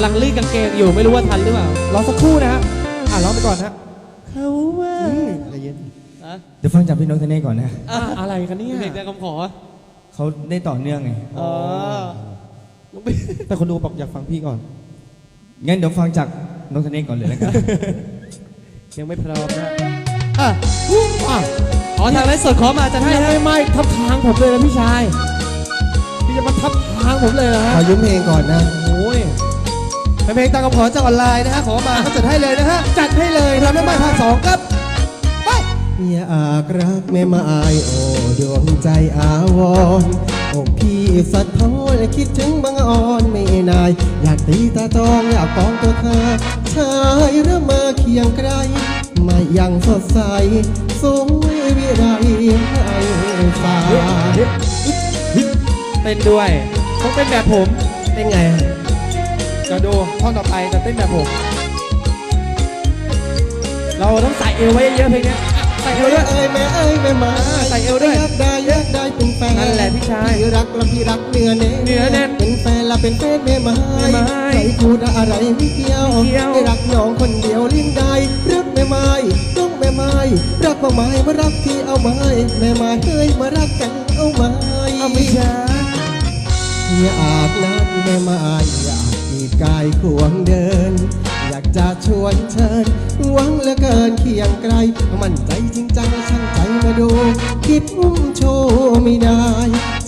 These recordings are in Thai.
ำลังรีดกางเกงอยู่ไม่รู้ว่าทันหรือเปล่า รอสักครู่นะฮะ อะร้องไปก่อนนะเขาว่าใจเย็นอะเดี๋ยวฟังจากพี่นกทเน่ก่อนนะอะอะไรกันเนี่ยเพลงแต่คำขอเขาได้ต่อเนื่องไง อ๋อน้องบิ๊กแต่คนดูบอกอยากฟังพี่ก่อน งั้นเดี๋ยวฟังจากนกทเน่ก่อนเลยนะครับยังไม่พร้อมนะอะอะอ๋อทางไลฟ์สดขอมาจะให้ไม่นะไม่ไม่ทับทางผมเลยนะพี่ชาย พี่จะมาทับทางผมเลยนะฮะขอยืมเพลงก่อนนะโอ้ย เป็นเพลงตามคำขอจากออนไลน์นะฮะขอมาก็จัดให้เลยนะฮะจัดให้เลยรำได้ไหมภาคสองครับไปอย่าอากรักแม่มาอายโอ้ดวงใจอาวรณ์โอ้พี่สะท้อนคิดถึงบางอ่อนไม่นาย อยากตีตาจองอยากกองตัวเธอชายเริ่มมาเคียงไกลไม่ยังสดใสสวยวิไรให้ฟ้าเต้นด้วยต้องเป็นแบบผมเป็นไง จะดูท่อนต่อไปจะเต้นแบบผม เราต้องใส่เอวไว้เยอะๆเพลงเนี้ยอะใส่เอวเอ้ด้วยยเอ้ยแม่เอ้ยแม่มาใส่เอวด้วยอยากได้อยากได้เป็นแฟนนั่นแหละพี่ชายพี่รักแล้วพี่รักเนื้อแน่เนื้อแน่นเป็นแฟนละเป็นแฟนแม่ไม้แม่ไม้ใครพูดอะไรไม่เกี่ยวไม่เกี่ยวไม่รักน้องคนเดียวลิ้นได้รักแม่ไม้ต้องแม่ไม้รักมาไม้มารักที่เอาไม้แม่ไม้เฮ้ยมารักกันเอาไม้เอาไม่ช้าอย่าอาบน้ำแม่ไม้อยา กายควงเดิน อยากจะชวนเชิญหวังเหลือเกินเคียงไกล มั่นใจจริงจังช่างใจมาดู คิดอุ้มโชว์ไม่ได้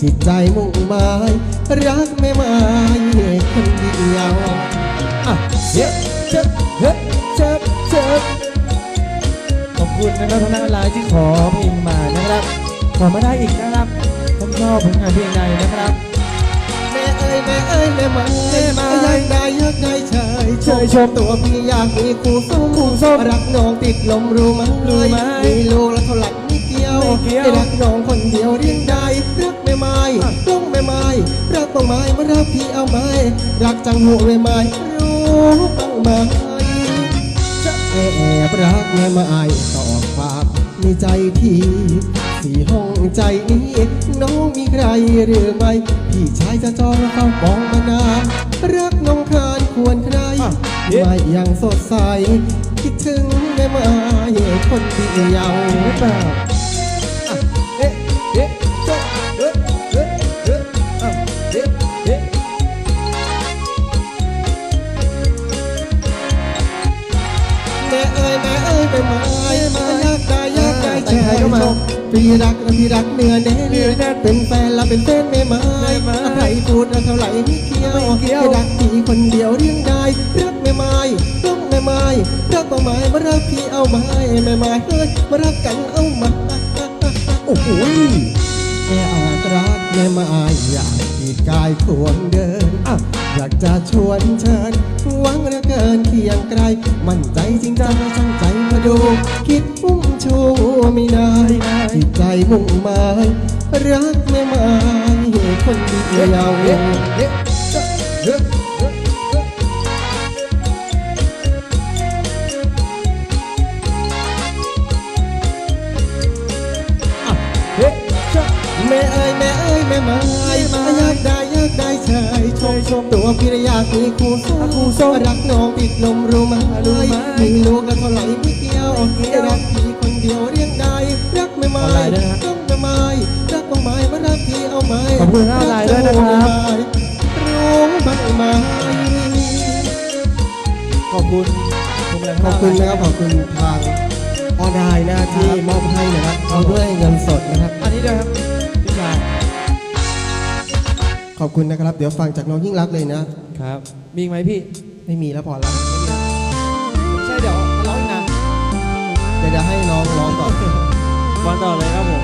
จิตใจมุ่งหมาย รักแม่ไม้คนเดียวอะเฮ้เจ็บเฮ้เจ็บเจ็บขอบคุณนะครับทางด้านไลน์ที่ขอเพลงมานะครับ ขอมาได้อีกนะครับผมชอบผลงานเพลงใดนะครับ ยแม่เอ้ยแม่ไม้แม่ไม้อยากได้อยากได้เชยเชยชมตัวพี่อยากมีคู่ส้มคู่ส้มรักน้องติดลมรู้ไหมรู้ไหมมีลูกแล้วเท่าไหร่ไม่เกี่ยวไม่เกี่ยวได้รักน้องคนเดียวเรียงได้รักแม่ไม้ต้องแม่ไม้รักบ้างไม้มารักพี่เอาไหมรักจังหัวแม่ไม้รู้บ้างไหมจะแอบรักแม่ไม้ตอบความในใจพี่ สี่ห้องใจนี้ น้องมีใครหรือไม่ พี่ชายจะจองเฝ้ามองมานานรักน้องคานควรใครอะเย้ไม่ยังสดใส คิดถึงแม่ไม้คนเดียวหรือเปล่าอะเอ๊ะเอ๊ะเจ๊ะเอ๊ะเอ๊ะเอ๊ะอะเอ๊ะเอ๊ะแม่เอ้ยแม่เอ้ยแม่ไม้อยากได้อยากได้แต่งไทยก็มา พี่รักนะพี่รักเนื้อแน่เนื้อแน่เป็นแฟนและเป็นเส้นแม่ไม่ไม้ใครพูดเท่าไหร่ไม่เกี่ยวเกี่ยวให้รักพี่คนเดียวเรื่องใดรักไม่ไม้ต้องไม่ไม้รักบ้าไม้มารักพี่เอาไม้ไม่ไม้เฮ้ยมารักกันเอาไหมโอ้โหแค่อาจรักแม่ไม้อยา กายควรเดินอะอยากจะชวนเชิญหวังเหลือเกินเคียงไกล มั่นใจจริงจังช่างใจมาดู คิดอุ้มชูไม่ได้จิตใจมุ่งหมายรักแม่ไม้คนเดียว ม่เอ้ยแม่ไม้อยากได้อยากได้ชายชมชมตัวพี่อยากมีคู่ส้มคู่ส้มรักน้องติดลมรู้ไหมรู้ไหมมีลูกแล้วเท่าไหร่ไม่เกี่ยวไม่เกี่ยวรักพี่คนเดียวเรียงได้รักแม่ไม้ออนไลน์ด้วยนะต้องแม่ไม้รักบ้างไหมมารักพี่เอาไหมขอบคุณออนไลน์ด้วยนะครับรู้บ้างไหมขอบคุณขอบคุณขอบคุณนะครับขอบคุณทางออนไลน์นะที่มอบให้นะครับเอาด้วยเงินสดนะครับ อบคุณนะครับ เดี๋ยวฟังจากน้องยิ่งรักษณ์เลยนะ ครับ มีอีกไหมพี่ ไม่มีแล้วพอแล้วไม่ใช่เดี๋ยวมาร้องอีกนะเดี๋ยวจะให้น้องร้องก่อนวันต่อเลยครับผม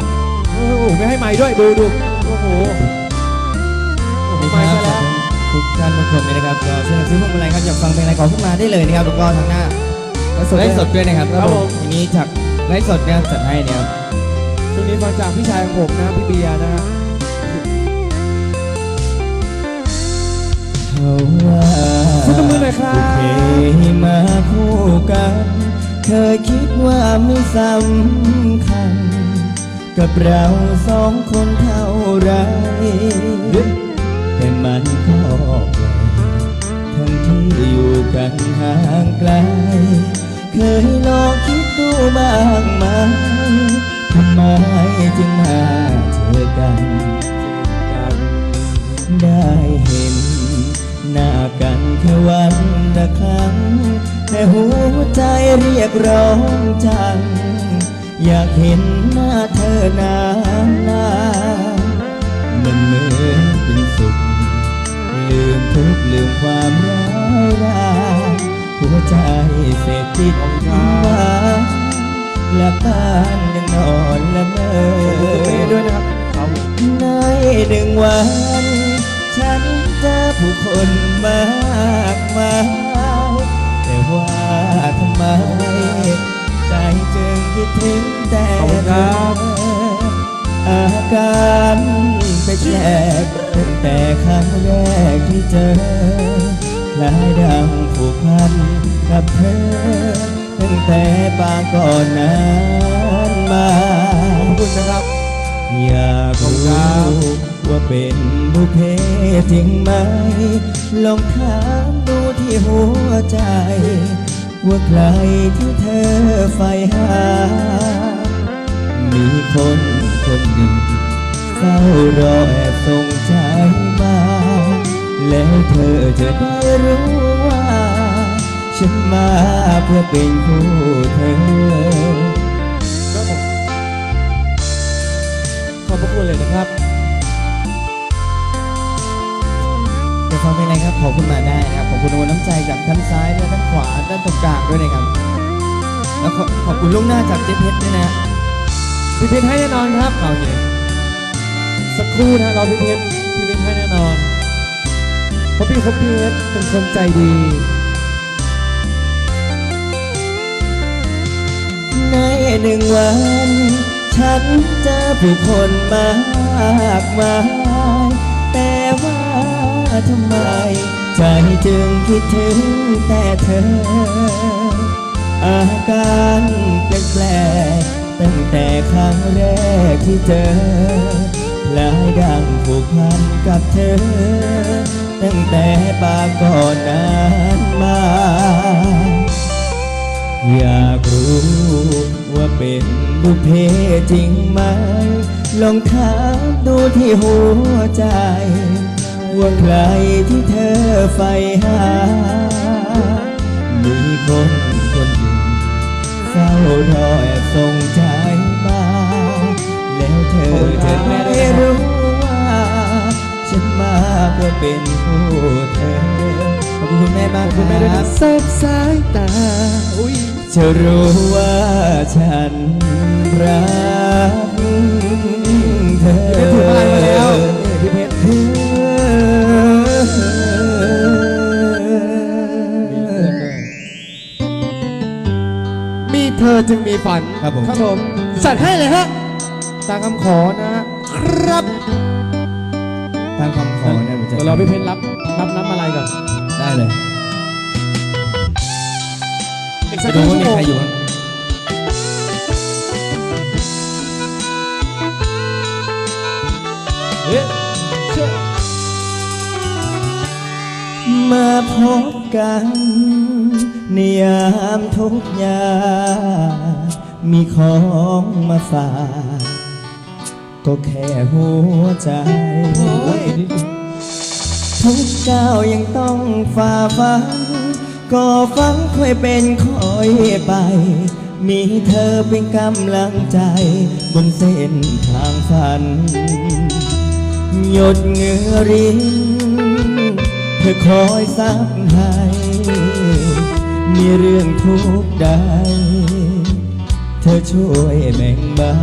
โอ้โหไม่ให้ไม้ด้วยดูดูโอ้โหโอ้โหนี่คไม้รับซะขอบแล้วคุณทุกท่านทุกคนเลยนะครับก็เชิญซื้อพวงมาลัยครับอยากฟังเพลงอะไรขอขึ้นมาได้เลยนะครับแล้วก็ทางหน้าไลฟ์สดไลฟ์สดด้วยนะครับครับผมทีนี้จากไลฟ์สดเนี่ยจัดให้เนี่ยครับ ช่วงนี้ฟังจากพี่ชายของผมนะพี่เบียร์นะฮะ เขาว่าคุณตมือหน่อยครับบุพเพมาคู่กัน เคยคิดว่าไม่สำคัญ กับเราสองคนเท่าไร แต่มันก็แปลกทั้งที่อยู่กันห่างไกล เคยลองคิดดูบ้างไหมทำไมจึงมาเจอกัน ได้เห็น วันละครั้งแต่หัวใจเรียกร้องจัง อยากเห็นหน้าเธอนานนานๆมันเหมือนเป็นสุข ลืมทุกข์ลืมความร้าวรานหัวใจเสพติดมาและบ้านยังนอนละเมอเป้ด้วยนะครับเอาในหนึ่งวัน ฉันเจอผู้คนมากมายแต่ว่าทำไม ใจจึงคิดถึงแต่ขอบคุณครับอาการไปแปลกตั้งแต่ครั้งแรกที่เจอคล้ายดังผูกพันกับเธอ ตั้งแต่ปางก่อนนั้นมา ขอบคุณนะครับ อยากรู้ ว่าเป็นบุพเพจริงไหม ลองถามดูที่หัวใจ ว่าใครที่เธอใฝ่หา มีคนคนหนึ่งเฝ้ารอแอบส่งใจมา แล้วเธอจะได้รู้ว่า ฉันมาเพื่อเป็นคู่เธอ ขอบพระคุณเลยนะครับ จะฟังเพลงอะไรครับขอบคุณมาได้นะครับขอบคุณน้ำใจจากด้านซ้ายและด้านขวาด้านตรงกลางด้วยนะครับ แล้วขอขอบคุณลูกหน้าจากเจ๊เพชรด้วยนะพี่เพชรให้แน่นอนครับเอาเนี่ยสักครู่นะรอพี่เพชรพี่เพชรให้แน่นอนเพราะพี่เขาเพชรเป็นคนใจดีในหนึ่งวัน ฉันเจอผู้คนมากมายแต่ว่า ทำไม ใจจึงคิดถึงแต่เธอ อาการแปลกๆตั้งแต่ครั้งแรกที่เจอคล้ายดังผูกพันกับเธอ ตั้งแต่ปาก่อนนั้นมา อยากรู้ว่าเป็นบุเพจริงไหมลองถามดูที่หัวใจ ว่าใครที่เธอใฝ่หา มีคนคนหนึ่งเฝ้ารอแอบส่งใจมา แล้วเธอจะได้รู้ว่า ฉันมาเพื่อเป็นคู่เธอ ขอบคุณคุณแม่มากขอบคคุณแม่ด้วยนะบแซบสายตาอุ้ยจะรู้ว่าฉันรัก อจึงมีฝันครับผมครับผม จัดให้เลยฮะตามคำขอนะฮะครับตามคำขอเนี่ยผมจะเดี๋ยวรอพี่เพชรรับรับน้ำอะไรก่อนได้เลยอีกไปสักคดูรึ่งว่าชั่วโมงมีใครอยู่บ้างเฮ้ยเชื่อ มาพบ กันในยามทุกข์ยากมีของมาฝาก ก็แค่หัวใจทุกก้าวยังต้องฝ่าฟันก็ฟังค่อยเป็นค่อยไป มีเธอเป็นกำลังใจ บนเส้นทางฝัน หยดเหงื่อริน เธอคอยซับให้ มีเรื่องทุกข์ใด เธอช่วยแบ่งเบา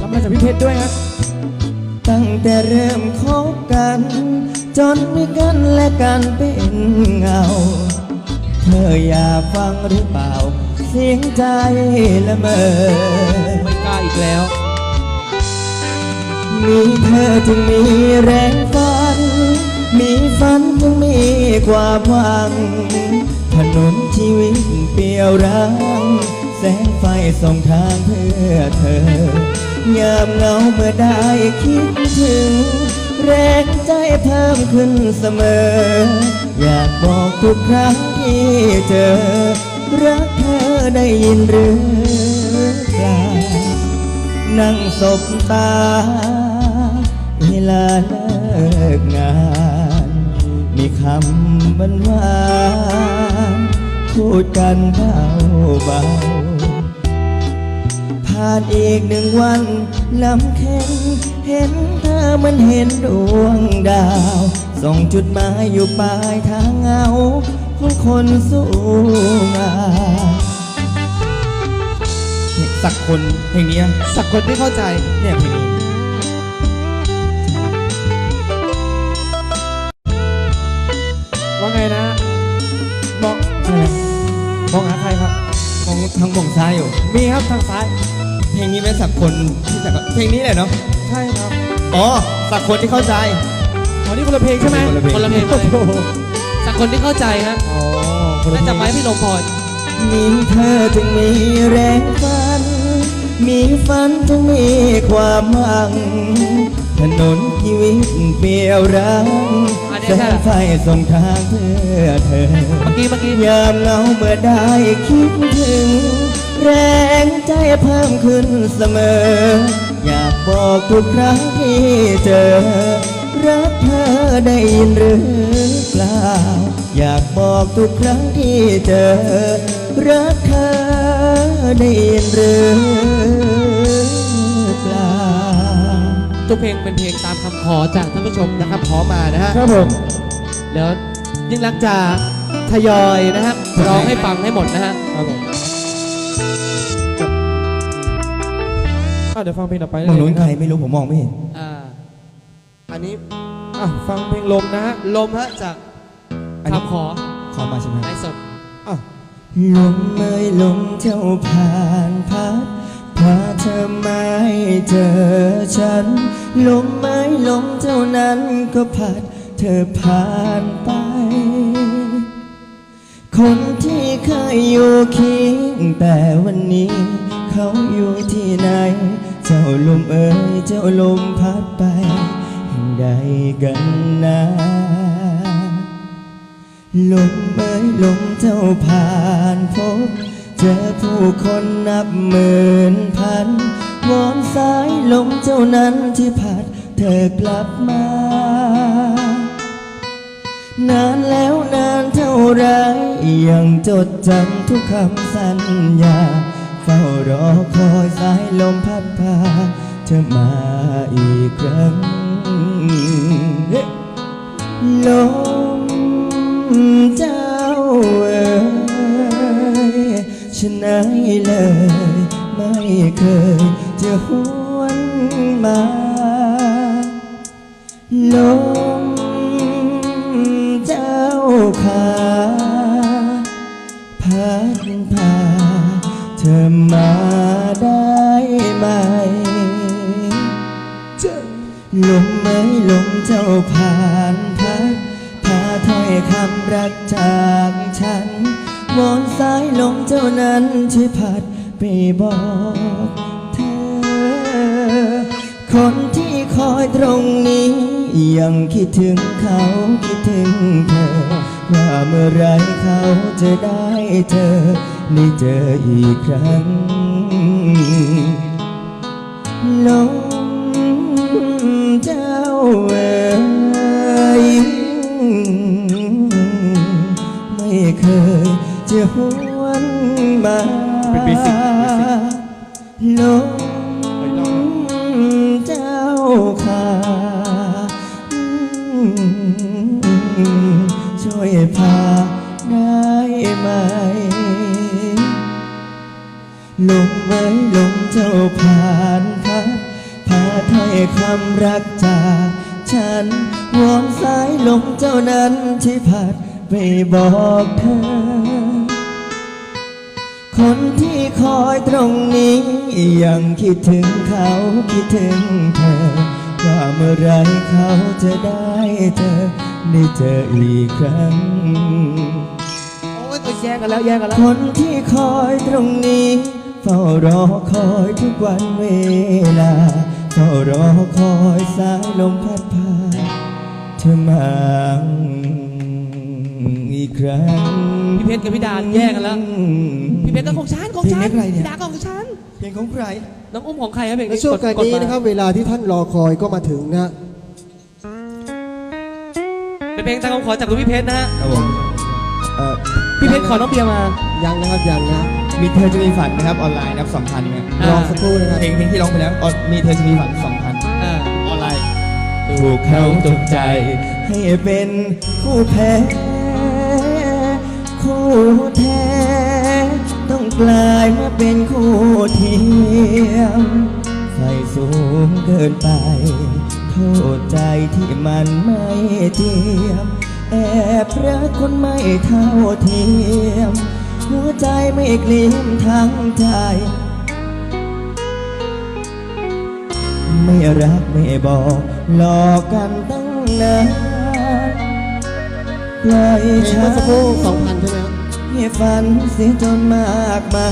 รับมาจากพี่เพชรด้วยฮะตั้งแต่เริ่มคบกัน จนมีกันและกันเป็นเงา เธออยากฟังหรือเปล่า เสียงใจละเมอ ไม่กล้าอีกแล้ว มีเธอจึงมีแรงฝัน มีฝันจึงมีความหวัง ถนนชีวิตเปลี่ยวร้างแสงไฟส่องทางเพื่อเธอยามเหงาเมื่อได้คิดถึง แรงใจเพิ่มขึ้นเสมอ อยากบอกทุกครั้งที่เจอ รักเธอได้ยินหรือเปล่านั่งสบตา ลาเลิกงาน มีคำหวานวานพูดกันเบาเบาผ่านอีกหนึ่งวันลำเค็นเห็นเธอมันเห็นดวงดาว ส่งจุดหมายอยู่ปลายทางเงาของคนสู้งานสักคนเพลงนี้สักคนที่เข้าใจเนี่ยเพลงนี้ มองมองหาใครครับมองทางมองซ้ายอยู่ มีครับทางซ้าย เพลงนี้เป็นสักคนที่สักเพลงนี้แหละเนาะ ใช่ครับ อ๋อ สักคนที่เข้าใจอ๋อนี่คนละเพลงใช่ไหมคนละเพลงคนละเพลงโอ้โหสักคนที่เข้าใจฮะอ๋อคนละน่าเพลงจะไปพี่ลมพรมีเธอจึงมีแรงฝัน มีฝันจึงมีความหวัง ถนนชีวิตเปลี่ยวรังอันนี้ แสใช่งไฟส่งทางเพื่อเธอ เมื่อกี้เมื่อกี้ยามเหงาเมื่อได้คิดถึง แรงใจเพิ่มขึ้นเสมอ อยากบอกทุกครั้งที่เจอ รักเธอได้ยินหรือเปล่า อยากบอกทุกครั้งที่เจอ รักเธอได้ยินหรือ ทุกเพลงเป็นเพลงตามคำขอจากท่านผู้ชมนะครับขอมานะฮะครับผมเดี๋ยวยิ่งรักจะทยอยนะฮะร้องให้ฟังให้หมดนะฮะครับผมอะเดี๋ยวฟังเพลงต่อไปมองนู้นใครไม่รู้ผมมองไม่เห็น อ่าอันนี้อะฟังเพลงลมนะฮะลมฮะจากอันนี้ คำขอขอมาใช่ไหมในสดอะลมเอ่ยลมเจ้าผ่านพัดพาเธอมาให้เจอฉัน ลมเอ่ยลมเจ้านั้นก็พัดเธอผ่านไป คนที่เคยอยู่เคียงแต่วันนี้ เขาอยู่ที่ไหน เจ้าลมเอ่ยเจ้าลมพัดไปแห่งใดกันนะลมเอ่ยลมเจ้าผ่านพบ เจอผู้คนนับหมื่นพัน วอนสายลมเจ้านั้นที่พัดเธอกลับมา นานแล้วนานเท่าไรยังจดจำทุกคำสัญญา เฝ้ารอคอยสายลมพัดพา เธอมาอีกครั้ง ลมเจ้าเอ๋ยฉันไหนเลย ไม่เคยจะหวนมาลมเจ้าขาพัดพาเธอมาได้ไหมลมเอ้ยลมเจ้าผ่านพัดพาถ้อยคำรักจากฉันวอนสายลมเจ้านั้นที่พัด ไปบอกเธอ คนที่คอยตรงนี้ ยังคิดถึงเขาคิดถึงเธอ ว่าเมื่อไรเขาจะได้เจอได้เจออีกครั้งลมเจ้าเอ๋ยไม่เคยจะหวนมา เป็น basic ลมเจ้าขาช่วยพาได้ไหมลมไว้ลมเจ้าผ่านพัดพาถ้อยคำรักจากฉันวอนสายลมเจ้านั้นที่พัดไปบอกเธอ คนที่คอยตรงนี้ ยังคิดถึงเขาคิดถึงเธอ ว่าเมื่อไรเขาจะได้เจอได้เจออีกครั้ง โอ้ยตัวแยกกันแล้วแยกกันแล้ว คนที่คอยตรงนี้ เฝ้ารอคอยทุกวันเวลา เฝ้ารอคอยสายลมพัดพาเธอมา อีกครั้ง พี่เพชรกับพี่ดาแยกกันแล้ว พี่เพชรก็ของฉันของฉันเพลงใครเนี่ย พี่ดาก็ของฉัน เพลงของใคร น้องอุ้มของใครครับเพลงในนี้ช่วงการกดนี้มานะครับ เวลาที่ท่านรอคอยก็มาถึงนะ เป็นเพลงตามคำขอจากคุณพี่เพชรนะฮะ ครับผมเอ่อพี่เพชรขอน้องเบียร์มา ยังนะครับยังนะ มีเธอจะมีฝันนะครับออนไลน์นะครับสองพันเนี่ยอ่า รอสักครู่นะครับเพลงเพลงที่ร้องไปแล้วออนมีเธอจะมีฝันสองพันอ่าออนไลน์ ถูกเขาจงใจ ให้เป็นคู่แพ้คู่ แท้ ต้องกลายมาเป็นคู่เทียมไฟสูงเกินไป โทษใจที่มันไม่เทียม แอบรักคนไม่เท่าเทียม หัวใจไม่กลิ้มทั้งใจไม่รักไม่บอกหลอกกันตั้งนานปล่อยเพลงฉัเมื่อนสักครู่2,000ใช่ไหม ครับให้ฝันเสียจนมากมา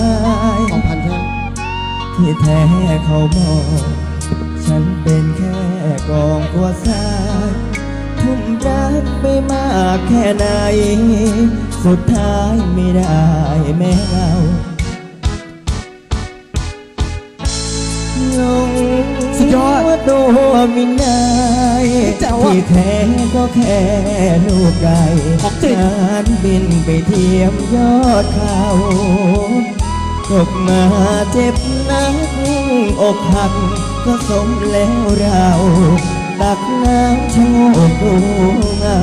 ย2,000ใช่ไหมที่แท้เขาบอกฉันเป็นแค่กองกลัวสายทุ่มรักไปมากแค่ไหน สุดท้ายไม่ได้แม้เราลงสุดยอดว่าตัวมินายแจ๋วอะที่แท้ก็แค่ลูกไก่ของจริงการบินไปเทียม ยอดเขาตกมาเจ็บนักอกหักก็สมแล้วเราตักน้ำชะโงกดูเงา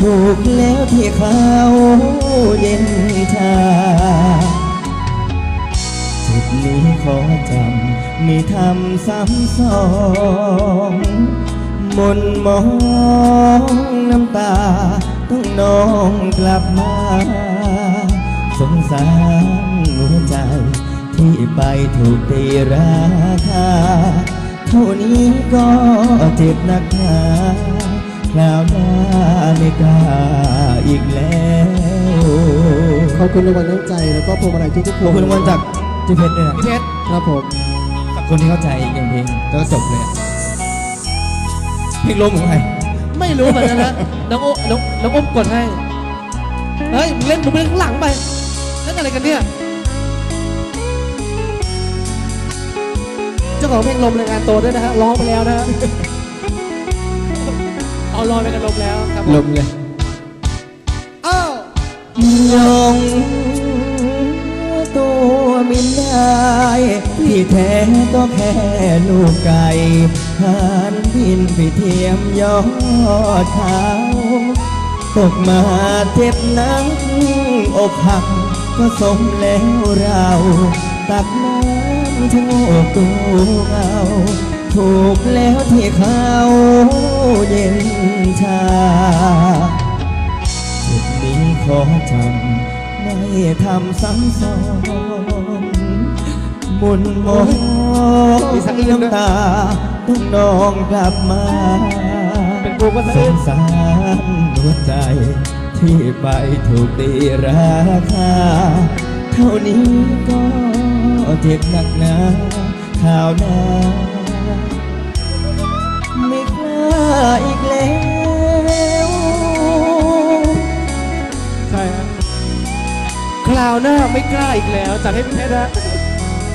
ถูกแล้วที่เขาเย็นชาจุดนี้ขอจำไม่ทำซ้ำสองมนมองน้ำตาต้องน้องกลับมา สงสารหัวใจ ที่ไปถูกตีราคาเท่านี้ก็เจ็บหนักหนาคราวหน้าไม่กล้าอีกแล้วขอบคุณรางวัลน้ำใจแล้วก็พวงมาลัยทุกๆพขวอบงคุณรางวัลจากพี่เพชรด้วยนะพี่เพชรครับผมกับคนที่เข้าใจอย่างเพลงแล้วก็จบเลยอะเพลงลมของใครไม่รู้เหมือนกันนะน้องอุ้มน้องน้องอุ้มกดให้ เฮ้ยมึงเล่นมึงเล่นข้างหลังไปเล่น อะไรกันเนี่ย เจ้าของเพลงลมรายงานตัวด้วยนะฮะร้องไปแล้วนะฮะ เอาลอยไปกันลมแล้วครับผมลมเลยอ้าวยงตัวมินได้ที่แท้ก็แค่ลูกไก่หันบินไปเทียมยอดเขาตกมาเจ็บนักอกหัก ก็สมแล้วเรา ตักน้ำชะโงกดูเงาถูกแล้วที่เขาเย็นชาจุดนี้ขอจำไม่ทำซ้ำซ้อนมุนมองมีสักนิดนึงด้วยน้ำตาต้องน้องกลับมาเป็นกูก็สสะอื้งนสารหัวใจ ที่ไปถูกตีราคา เท่านี้ก็เจ็บหนักหนาข่าวหน้าไม่กล้าอีกแล้วใช่ฮะคราวหน้าไม่กล้าอีกแล้วจัดให้พี่เพชรนะ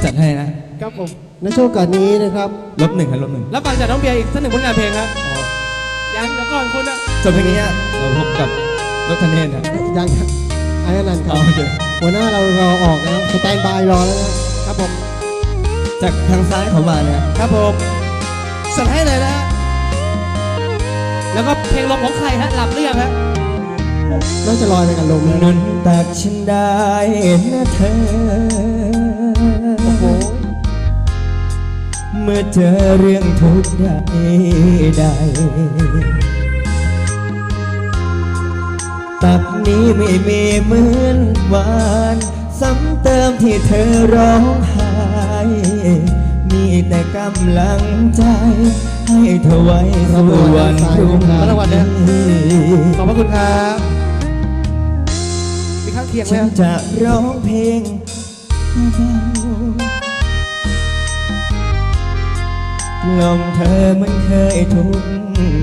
จัดให้นะ ครับผมในช่วงการนี้นะครับ ลบหนึ่งครับลบหนึ่งแล้วฟังจากน้องเบียร์อีกสักหนึ่งผลงานเพลงครับยังเดี๋ยวก่อนคุณอะจบเพลงนี้เราพบกับ รถทนเนศนะ ยังไอ้นันต์ครัเอาบโอเค หัวหน้าเรารอออกนะสแตนบายรอแล้วนะครับผม จากทางซ้ายเขามาเนี่ยครับผมสั่ให้เลยนะฮะแล้วก็เพลงลมของใครฮะ หลับหรือยังฮะ น่าจะลอยไปกับลมแล้วนุนะนตักฉันได้นะเธอ โอ้โห เมื่อเจอเรื่องทุกข์ใดใด ตักนี้ไม่มีเหมือนวานซ้ำเติมที่เธอร้องไห้มีแต่กำลังใจ ให้เธอไว้สู่วันพรุ่งนี้รางวัลเนี่ยขอบพระคุณครับมีข้างเคียงไหมฉันจะร้องเพลงลอมเธอมันเคยทุก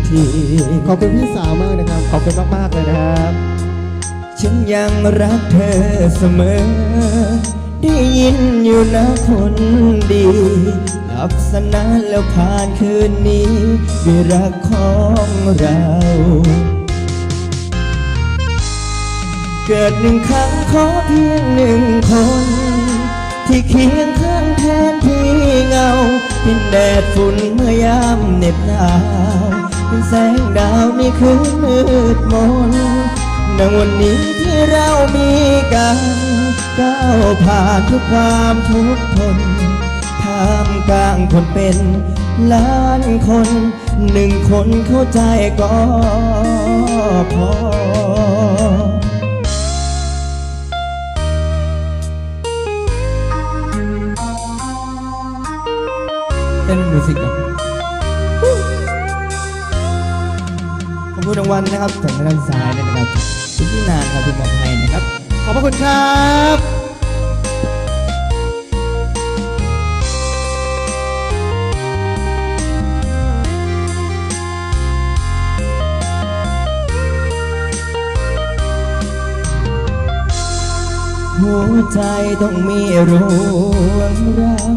ที ขอบคุณพี่สาวมากนะครับ ขอบคุณมาก ๆ เลยนะครับ ฉันยังรักเธอเสมอ ได้ยินอยู่นะคนดีหลับสนานแล้วผ่านคืนนี้ด้วยรักของเรา เกิดหนึ่งครั้งขอเพียงหนึ่งคน ที่เคียงข้างแทนที่เงา เป็นแดดฝุ่นเมื่อยามเหน็บหนาว เป็นแสงดาวในคืนมืดมน ในวันนี้ที่เรามีกันก้าวผ่านทุกความทุกข์ทนท่ามกลางคนเป็นล้านคนหนึ่งคนเข้าใจก็พอเต้นมิวสิกก่อนขอบคุณรางวัลนะครับจากทางด้านซ้ายนะครับ คุณพี่นานครับคุณหมอไทยนะครับ ขอบพระคุณครับหัวใจต้องมีรวงรัง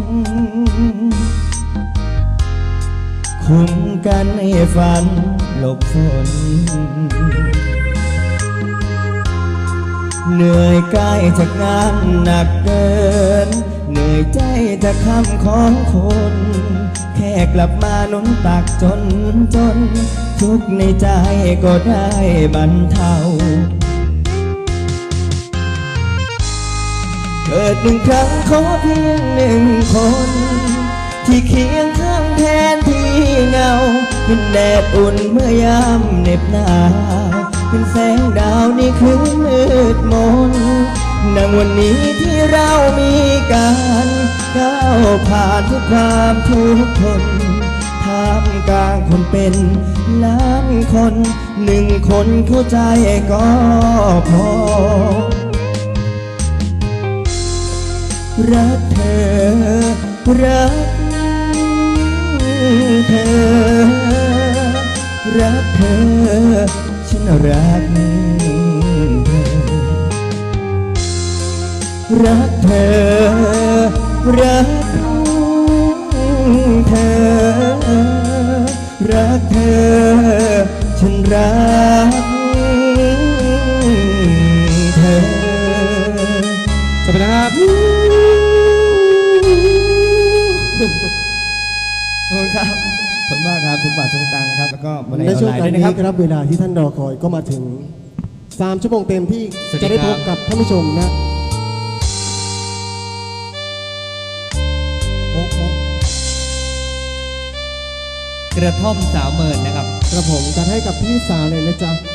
คุ้มกันให้ฝันหลบฝน เหนื่อยกายจากงานหนักเกิน เหนื่อยใจจากคำของคน แค่กลับมาหนุนตักจนจน ทุกข์ในใจก็ได้บรรเทาเกิดหนึ่งครั้งขอเพียงหนึ่งคน ที่เคียงข้างแทนที่เงาเป็นแดดอุ่นเมื่อยามเหน็บหนาว เป็นแสงดาวในคืนมืดมนนังวันนี้ที่เรามีกันก้าวผ่านทุกความทุกข์ทนท่ามกลางคนเป็นล้านคนหนึ่งคนเข้าใจก็พอ รักเธอ รักเธอ รักเธอ รักเธอ รักเธอ รักเธอ รักเธอ ฉันรัก ในอในอนช่วงไลน์การด้วยนะนี้ครับครับเวลาที่ท่านรอคอยก็มาถึง 3 ชั่วโมงเต็มที่สวัสดีจะได้คพรับบกับท่านผู้ชมนะกระท่อมสาวเมินนะครับกระผมจะให้กับพี่สาวเลยนะจ๊ะ